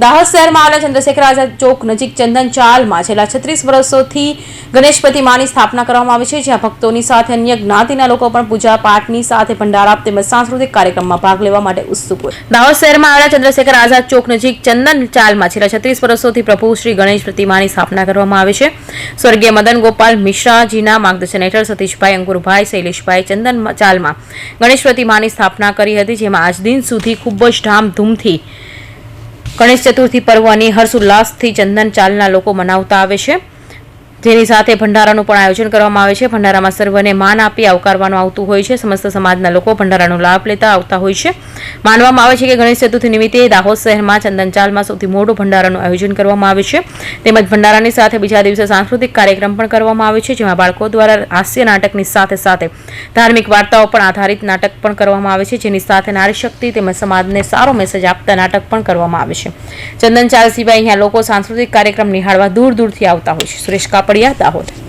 દાહોદ શહેરમાં આવેલા ચંદ્રશેખર આઝાદ ચોક નજીક ચંદન ચાલમાં છેલ્લા છત્રીસ વર્ષોથી ગણેશ પ્રતિમાની સ્થાપના કરવામાં આવી છે, જ્યાં ભક્તોની સાથે અન્ય જ્ઞાતિના લોકો પણ પૂજા પાઠની સાથે ભંડારા તેમજ સાંસ્કૃતિક કાર્યક્રમમાં ભાગ લેવા માટે ઉત્સુક હોય. દાહોદ શહેરમાં આવેલા ચંદ્રશેખર આઝાદ ચોક નજીક ચંદન ચાલમાં છેલ્લા છત્રીસ વર્ષોથી પ્રભુ શ્રી ગણેશ પ્રતિમાની સ્થાપના કરવામાં આવે છે. સ્વર્ગીય મદન ગોપાલ મિશ્રાજીના માર્ગદર્શન હેઠળ સતીશભાઈ અંકુરભાઈ, શૈલેષભાઈ ચંદન ચાલમાં ગણેશ પ્રતિમાની સ્થાપના કરી હતી, જેમાં આજ દિન સુધી ખૂબ જ ધામધૂમથી ગણેશ ચતુર્થી પર્વની હર્ષોલ્લાસથી ચંદન ચાલના લોકો મનાવતા આવે છે. જેની સાથે ભંડારાનું પણ આયોજન કરવામાં આવે છે. ભંડારામાં સર્વને માન આપી આવકારવાનું આવતું હોય છે. સમસ્ત સમાજના લોકો ભંડારાનો લાભ લેતા આવતા હોય છે. માનવામાં આવે છે કે ગણેશ ચતુર્થી નિમિત્તે દાહોદ શહેરમાં ચંદનચાલમાં સૌથી મોટું ભંડારાનું આયોજન કરવામાં આવે છે. તેમજ ભંડારાની સાથે બીજા દિવસે સાંસ્કૃતિક કાર્યક્રમ પણ કરવામાં આવે છે, જેમાં બાળકો દ્વારા હાસ્ય નાટકની સાથે સાથે ધાર્મિક વાર્તાઓ પણ આધારિત નાટક પણ કરવામાં આવે છે, જેની સાથે નારી શક્તિ તેમજ સમાજને સારો મેસેજ આપતા નાટક પણ કરવામાં આવે છે. ચંદન ચાલ સિવાય અહીંયા લોકો સાંસ્કૃતિક કાર્યક્રમ નિહાળવા દૂર દૂરથી આવતા હોય છે. સુરેશ કાપડિયા દાહોદ